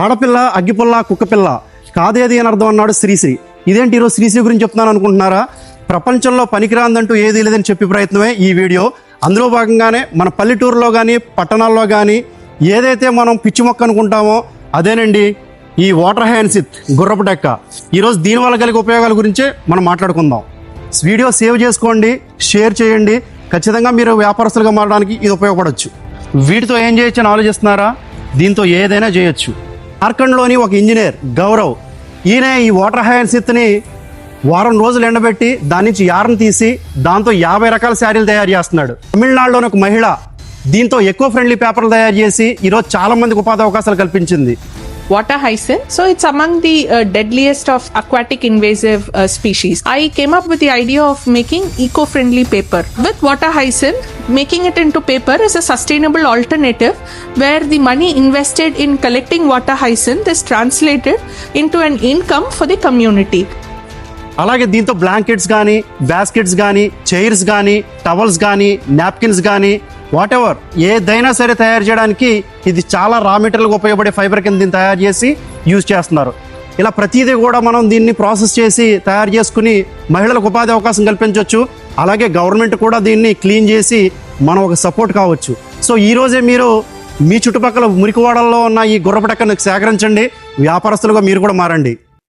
ఆడపిల్ల అగ్గిపుల్ల కుక్కపిల్ల. కాదేది అని అర్థం అన్నాడు శ్రీశ్రీ. ఇదేంటి ఈరోజు శ్రీశ్రీ గురించి చెప్తున్నాను అనుకుంటున్నారా? ప్రపంచంలో పనికిరాందంటూ ఏది లేదని చెప్పే ప్రయత్నమే ఈ వీడియో. అందులో భాగంగానే మన పల్లెటూరులో కానీ పట్టణాల్లో కానీ ఏదైతే మనం పిచ్చి మొక్క అనుకుంటామో అదేనండి ఈ వాటర్ హ్యాండ్సిత్ గుర్రపు డెక్క ఈరోజు దీనివల్ల కలిగే ఉపయోగాల గురించే మనం మాట్లాడుకుందాం. వీడియో సేవ్ చేసుకోండి షేర్ చేయండి. ఖచ్చితంగా మీరు వ్యాపారస్తులుగా మారడానికి ఇది ఉపయోగపడవచ్చు వీటితో ఏం చేయొచ్చు అని ఆలోచిస్తున్నారా? దీంతో ఏదైనా చేయొచ్చు. జార్ఖండ్లోని ఒక ఇంజనీర్ గౌరవ్ ఈయన ఈ వాటర్ హ్యాండ్సిత్ని వారం రోజులు ఎండబెట్టి దాని నుంచి యారం తీసి దాంతో యాభై రకాల శారీలు తయారు చేస్తున్నాడు. తమిళనాడులోని ఒక మహిళ దీంతో ఎక్కువ ఫ్రెండ్లీ పేపర్లు తయారు చేసి ఈరోజు చాలామందికి ఉపాధి అవకాశాలు కల్పించింది. water hyacinth. So it's among the uh, deadliest of aquatic invasive uh, species. I came up with the idea of making eco-friendly paper. With water hyacinth, making it into paper is a sustainable alternative where the money invested in collecting water hyacinth is translated into an income for the community. అలాగే దీంతో blankets కానీ baskets కానీ chairs కానీ towels కానీ napkins కానీ what ever ఏదైనా సరే తయారు చేయడానికి ఇది చాలా రా మెటీరియల్గా ఉపయోగపడే ఫైబర్ కింద దీన్ని తయారు చేసి యూజ్ చేస్తున్నారు. ఇలా ప్రతిదీ కూడా మనం దీన్ని ప్రాసెస్ చేసి తయారు చేసుకుని మహిళలకు ఉపాధి అవకాశం కల్పించవచ్చు. అలాగే గవర్నమెంట్ కూడా దీన్ని క్లీన్ చేసి మనం ఒక సపోర్ట్ కావచ్చు. సో ఈ రోజే మీరు మీ చుట్టుపక్కల మురికివాడల్లో ఉన్న ఈ గుర్రపటక్కను సేకరించండి. వ్యాపారస్తులుగా మీరు కూడా మారండి.